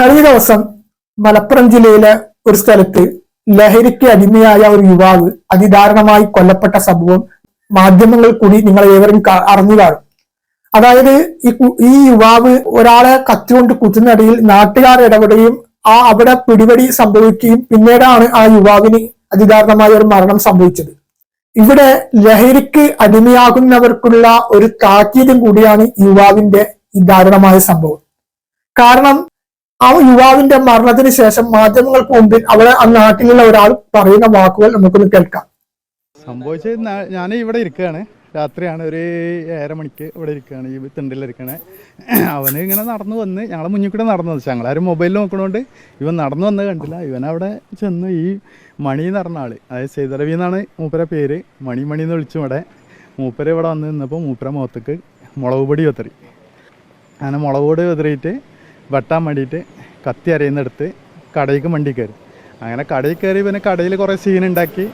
കഴിഞ്ഞ ദിവസം മലപ്പുറം ജില്ലയിലെ ഒരു സ്ഥലത്ത് ലഹരിക്ക് അടിമയായ ഒരു യുവാവ് അതിദാരുണമായി കൊല്ലപ്പെട്ട സംഭവം മാധ്യമങ്ങൾ കൂടി നിങ്ങൾ ഏവരും അറിഞ്ഞു കാണും. അതായത് ഈ ഈ യുവാവ് ഒരാളെ കത്തികൊണ്ട് കുത്തുന്നടിയിൽ നാട്ടുകാർ ഇടപെടുകയും ആ അവിടെ പിടിപടി സംഭവിക്കുകയും പിന്നീടാണ് ആ യുവാവിന് അതിദാരുണമായ ഒരു മരണം സംഭവിച്ചത്. ഇവിടെ ലഹരിക്ക് അടിമയാകുന്നവർക്കുള്ള ഒരു താക്കീതും കൂടിയാണ് യുവാവിന്റെ ഈ ദാരുണമായ സംഭവം. കാരണം ആ യുവാവിന്റെ മരണത്തിന് ശേഷം മാധ്യമങ്ങൾക്ക് മുമ്പിൽ അവിടെ ആ നാട്ടിലുള്ള ഒരാൾ പറയുന്ന വാക്കുകൾ നമുക്കൊന്ന് കേൾക്കാം. സംഭവിച്ചത് ഞാൻ ഇവിടെ ഇരിക്കുകയാണ് രാത്രിയാണ് ഒരു ഏഴര മണിക്ക് ഇവിടെ ഇരിക്കുകയാണ് ഈ തിണ്ടിലിരിക്കണേ അവന് ഇങ്ങനെ നടന്നു വന്ന് ഞങ്ങളെ മുന്നിൽ കൂടെ നടന്നു വന്നു. ഞങ്ങളാരും മൊബൈലിൽ നോക്കണോണ്ട് ഇവൻ നടന്നു വന്നത് കണ്ടില്ല. ഇവൻ അവിടെ ചെന്ന് ഈ മണി എന്ന് പറഞ്ഞ ആൾ അതായത് സീതരവി എന്നാണ് മൂപ്പരെ പേര്. മണി മണി എന്ന് വിളിച്ചു ഇവിടെ. മൂപ്പര ഇവിടെ വന്ന് നിന്നപ്പോൾ മൂപ്പര മുഖത്തേക്ക് മുളക് പൊടി വെത്തറി അങ്ങനെ മുളക് പൊടി വെതറിയിട്ട് വെട്ടാൻ വേണ്ടിയിട്ട് കത്തി അരയുന്നെടുത്ത് കടയിലേക്ക് വണ്ടി കയറി. അങ്ങനെ കടയിൽ കയറി പിന്നെ കടയിൽ കുറേ സീൻ ഉണ്ടാക്കി.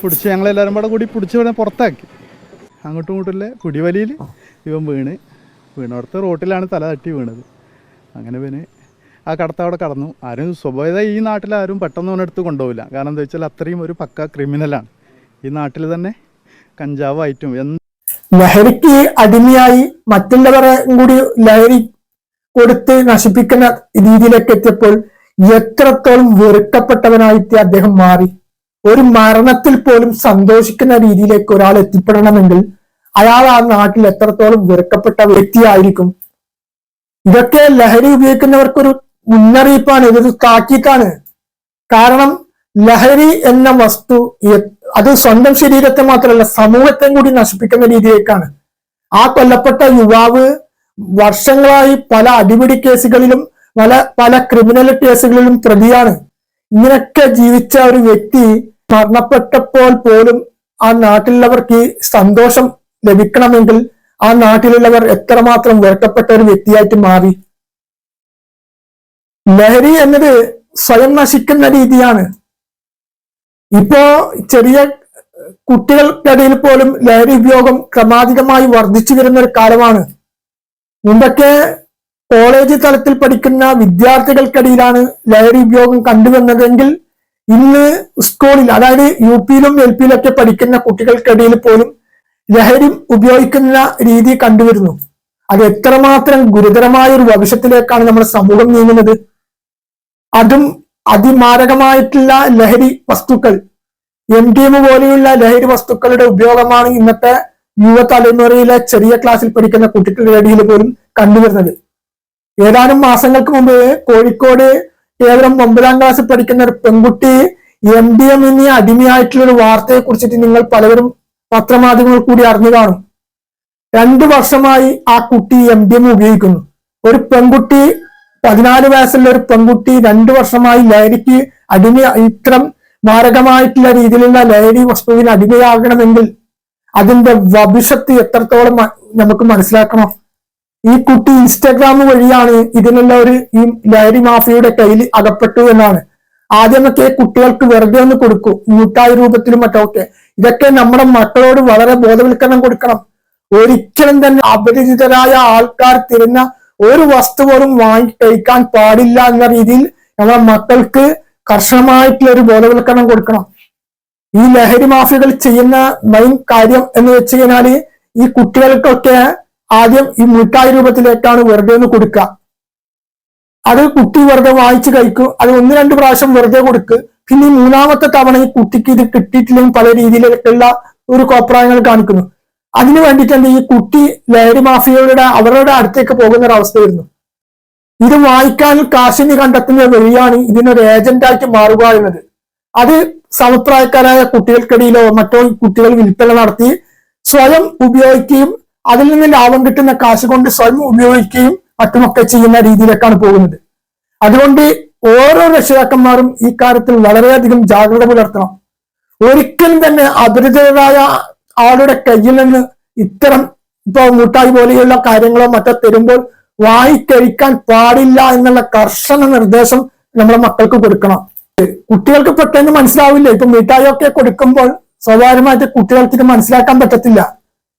പിടിച്ച് ഞങ്ങളെല്ലാവരും കൂടെ കൂടി പിടിച്ച് പിന്നെ പുറത്താക്കി. അങ്ങോട്ടും ഇങ്ങോട്ടുമില്ല കുടിവലിയിൽ ഇവൻ വീണ്. വീണോടത്ത് റോട്ടിലാണ് തല തട്ടി വീണത്. അങ്ങനെ പിന്നെ ആ കടത്തവിടെ കടന്നു. ആരും സ്വഭാവത ഈ നാട്ടിൽ ആരും പെട്ടെന്ന് അവനെടുത്ത് കൊണ്ടുപോകില്ല കാരണം എന്താ വെച്ചാൽ അത്രയും ഒരു പക്ക ക്രിമിനലാണ് ഈ നാട്ടിൽ തന്നെ കഞ്ചാവായിട്ടും എന്ത് ലഹരിക്ക് അടിമയായി മറ്റുള്ളവരെ കൂടി ലഹരി കൊടുത്ത് നശിപ്പിക്കുന്ന രീതിയിലേക്ക് എത്തിയപ്പോൾ എത്രത്തോളം വെറുക്കപ്പെട്ടവനായിട്ട് അദ്ദേഹം മാറി. ഒരു മരണത്തിൽ പോലും സന്തോഷിക്കുന്ന രീതിയിലേക്ക് ഒരാൾ എത്തിപ്പെടണമെങ്കിൽ അയാൾ ആ നാട്ടിൽ എത്രത്തോളം വെറുക്കപ്പെട്ട വ്യക്തിയായിരിക്കും. ഇതൊക്കെ ലഹരി ഉപയോഗിക്കുന്നവർക്കൊരു മുന്നറിയിപ്പാണ് ഇതൊരു താക്കീത്താണ് കാരണം ലഹരി എന്ന വസ്തു അത് സ്വന്തം ശരീരത്തെ മാത്രമല്ല സമൂഹത്തെയും കൂടി നശിപ്പിക്കുന്ന രീതിയിലേക്കാണ്. ആ കൊല്ലപ്പെട്ട യുവാവ് വർഷങ്ങളായി പല അടിപിടി കേസുകളിലും പല പല ക്രിമിനൽ കേസുകളിലും പ്രതിയാണ്. ഇങ്ങനെയൊക്കെ ജീവിച്ച ഒരു വ്യക്തി മരണപ്പെട്ടപ്പോൾ പോലും ആ നാട്ടിലുള്ളവർക്ക് സന്തോഷം ലഭിക്കണമെങ്കിൽ ആ നാട്ടിലുള്ളവർ എത്രമാത്രം വെറുക്കപ്പെട്ട ഒരു വ്യക്തിയായിട്ട് മാറി. ലഹരി എന്നത് സ്വയം നശിക്കുന്ന രീതിയാണ്. ഇപ്പോ ചെറിയ കുട്ടികൾക്കിടയിൽ പോലും ലഹരി ഉപയോഗം ക്രമാതീതമായി വർദ്ധിച്ചു വരുന്ന ഒരു കാലമാണ്. മുമ്പൊക്കെ കോളേജ് തലത്തിൽ പഠിക്കുന്ന വിദ്യാർത്ഥികൾക്കിടയിലാണ് ലഹരി ഉപയോഗം കണ്ടുവന്നതെങ്കിൽ ഇന്ന് സ്കൂളിൽ അതായത് യു പിയിലും എൽ പിയിലൊക്കെ പഠിക്കുന്ന കുട്ടികൾക്കിടയിൽ പോലും ലഹരി ഉപയോഗിക്കുന്ന രീതി കണ്ടുവരുന്നു. അത് എത്രമാത്രം ഗുരുതരമായ ഒരു ഭവിഷ്യത്തിലേക്കാണ് നമ്മുടെ സമൂഹം നീങ്ങുന്നത്. അതും അതിമാരകമായിട്ടുള്ള ലഹരി വസ്തുക്കൾ എം ഡി എം പോലെയുള്ള ലഹരി വസ്തുക്കളുടെ ഉപയോഗമാണ് ഇന്നത്തെ യുവതലമുറയിലെ ചെറിയ ക്ലാസ്സിൽ പഠിക്കുന്ന കുട്ടികളുടെ ഇടയിൽ പോലും കണ്ടുവരുന്നത് ഏതാനും മാസങ്ങൾക്ക് മുമ്പ് കോഴിക്കോട് കേവലം ഒമ്പതാം ക്ലാസ് പഠിക്കുന്ന ഒരു പെൺകുട്ടി എം ഡി എമ്മിന് അടിമയായിട്ടുള്ള ഒരു വാർത്തയെ കുറിച്ചിട്ട് നിങ്ങൾ പലവരും പത്രമാധ്യമങ്ങൾ കൂടി അറിഞ്ഞു കാണും. രണ്ടു വർഷമായി ആ കുട്ടി എം ഡി എം ഉപയോഗിക്കുന്നു. ഒരു പെൺകുട്ടി പതിനാല് വയസ്സുള്ള ഒരു പെൺകുട്ടി രണ്ടു വർഷമായി ലഹരിക്ക് അടിമ ഇത്തരം മാരകമായിട്ടുള്ള രീതിയിലുള്ള ലഹരി വസ്തുവിന് അടിമയാകണമെങ്കിൽ അതിന്റെ വഭിഷത്തി എത്രത്തോളം നമുക്ക് മനസ്സിലാക്കണം? ഈ കുട്ടി ഇൻസ്റ്റാഗ്രാം വഴിയാണ് ഇതിനുള്ള ഒരു ഈ ലഹരി മാഫിയയുടെ കയ്യിൽ അകപ്പെട്ടു എന്നാണ്. ആദ്യമൊക്കെ കുട്ടികൾക്ക് വെറുതെ ഒന്ന് കൊടുക്കും. മുട്ടായി രൂപത്തിലും മറ്റൊക്കെ. ഇതൊക്കെ നമ്മുടെ മക്കളോട് വളരെ ബോധവൽക്കരണം കൊടുക്കണം. ഒരിക്കലും തന്നെ അപരിചിതരായ ആൾക്കാർ തിരുന്ന ഒരു വസ്തു പോലും വാങ്ങി കഴിക്കാൻ പാടില്ല എന്ന രീതിയിൽ നമ്മുടെ മക്കൾക്ക് കർശനമായിട്ടുള്ള ഒരു ബോധവൽക്കരണം കൊടുക്കണം. ഈ ലഹരി മാഫിയകൾ ചെയ്യുന്ന മെയിൻ കാര്യം എന്ന് വെച്ച് കഴിഞ്ഞാൽ ഈ കുട്ടികൾക്കൊക്കെ ആദ്യം ഈ മിഠായി രൂപത്തിലേക്കാണ് വെറുതെ ഒന്ന് കൊടുക്കുക. അത് കുട്ടി വെറുതെ വാങ്ങിച്ചു കഴിക്കും. അത് ഒന്ന് രണ്ട് പ്രാവശ്യം വെറുതെ കൊടുക്കുക പിന്നെ ഈ മൂന്നാമത്തെ തവണ ഈ കുട്ടിക്ക് ഇത് കിട്ടിയിട്ടില്ലെങ്കിൽ പല രീതിയിലുള്ള ഒരു കോപ്രായങ്ങൾ കാണിക്കുന്നു. അതിനു വേണ്ടിയിട്ടുണ്ട് ഈ കുട്ടി ലഹരി മാഫിയകളുടെ അവരുടെ അടുത്തേക്ക് പോകുന്ന ഒരു അവസ്ഥ വരുന്നു ഇത് വായിക്കാൻ കാശിനി കണ്ടെത്തുന്ന വഴിയാണ് ഇതിനൊരു ഏജന്റായിട്ട് മാറുക എന്നത്. അത് സമപ്രായക്കാരായ കുട്ടികൾക്കിടയിലോ മറ്റോ കുട്ടികൾ വിൽപ്പന നടത്തി സ്വയം ഉപയോഗിക്കുകയും അതിൽ നിന്ന് ലാഭം കിട്ടുന്ന കാശ് കൊണ്ട് സ്വയം ഉപയോഗിക്കുകയും മറ്റുമൊക്കെ ചെയ്യുന്ന രീതിയിലേക്കാണ് പോകുന്നത്. അതുകൊണ്ട് ഓരോ രക്ഷിതാക്കന്മാരും ഈ കാര്യത്തിൽ വളരെയധികം ജാഗ്രത പുലർത്തണം. ഒരിക്കലും തന്നെ അപരിചിതരായ ആളുടെ കയ്യിൽ നിന്ന് ഇത്തരം ഇപ്പൊ മുട്ടായി പോലെയുള്ള കാര്യങ്ങളോ മറ്റോ തരുമ്പോൾ വായിക്കഴിക്കാൻ പാടില്ല എന്നുള്ള കർശന നിർദ്ദേശം നമ്മുടെ മക്കൾക്ക് കൊടുക്കണം. കുട്ടികൾക്ക് പെട്ടെന്ന് മനസ്സിലാവില്ല. ഇപ്പൊ മിഠായി ഒക്കെ കൊടുക്കുമ്പോൾ സ്വാഭാവികമായിട്ട് കുട്ടികൾക്ക് ഇത് മനസ്സിലാക്കാൻ പറ്റത്തില്ല.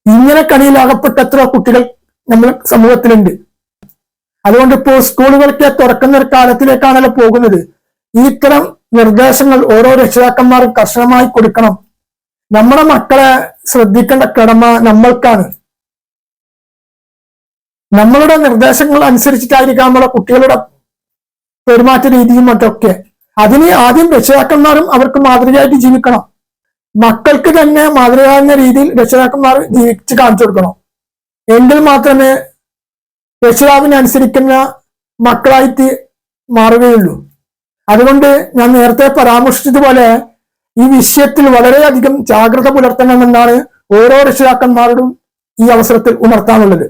ഇങ്ങനെ കണിയിൽ അകപ്പെട്ട എത്ര കുട്ടികൾ നമ്മൾ സമൂഹത്തിലുണ്ട്. അതുകൊണ്ട് ഇപ്പോൾ സ്കൂളുകളൊക്കെ തുറക്കുന്ന ഒരു കാലത്തിലേക്കാണല്ലോ പോകുന്നത്. ഇത്തരം നിർദ്ദേശങ്ങൾ ഓരോ രക്ഷിതാക്കന്മാരും കർശനമായി കൊടുക്കണം. നമ്മുടെ മക്കളെ ശ്രദ്ധിക്കേണ്ട കടമ നമ്മൾക്കാണ്. നമ്മളുടെ നിർദ്ദേശങ്ങൾ അനുസരിച്ചിട്ടായിരിക്കാം നമ്മുടെ കുട്ടികളുടെ പെരുമാറ്റ രീതിയും മറ്റൊക്കെ അതിന് ആദ്യം രക്ഷിതാക്കന്മാരും അവർക്ക് മാതൃകയായിട്ട് ജീവിക്കണം. മക്കൾക്ക് തന്നെ മാതൃകയാകുന്ന രീതിയിൽ രക്ഷിതാക്കന്മാർ ജീവിച്ച് കാണിച്ചു കൊടുക്കണം. എങ്കിൽ മാത്രമേ രക്ഷിതാവിനനുസരിക്കുന്ന മക്കളായിട്ട് മാറുകയുള്ളൂ. അതുകൊണ്ട് ഞാൻ നേരത്തെ പരാമർശിച്ചതുപോലെ ഈ വിഷയത്തിൽ വളരെയധികം ജാഗ്രത പുലർത്തണമെന്നാണ് ഓരോ രക്ഷിതാക്കന്മാരോടും ഈ അവസരത്തിൽ ഉണർത്താനുള്ളത്.